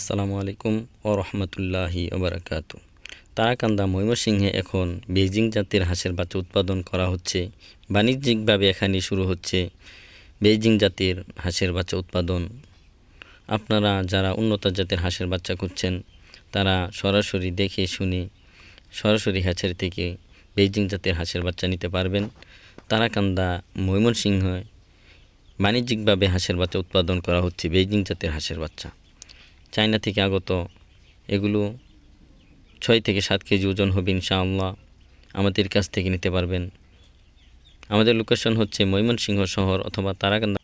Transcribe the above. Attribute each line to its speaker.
Speaker 1: আসসালামু আলাইকুম ও রহমতুল্লাহি ওবরাকাত তারাকান্দা ময়মনসিংহে এখন বেজিং জাতের হাঁসের বাচ্চা উৎপাদন করা হচ্ছে। বাণিজ্যিকভাবে এখানে শুরু হচ্ছে বেজিং জাতের হাঁসের বাচ্চা উৎপাদন। আপনারা যারা উন্নত জাতের হাঁসের বাচ্চা খুঁজছেন, তারা সরাসরি দেখে শুনে সরাসরি হ্যাচারি থেকে বেজিং জাতের হাঁসের বাচ্চা নিতে পারবেন। তারাকান্দা ময়মনসিংহ বাণিজ্যিকভাবে হাঁসের বাচ্চা উৎপাদন করা হচ্ছে বেজিং জাতের হাঁসের বাচ্চা। চায়না থেকে আগত, এগুলো ছয় থেকে সাত কেজি ওজন হবে ইনশাআল্লাহ। আমাদের কাছ থেকে নিতে পারবেন। আমাদের লোকেশন হচ্ছে ময়মনসিংহ শহর অথবা তারাকান্দা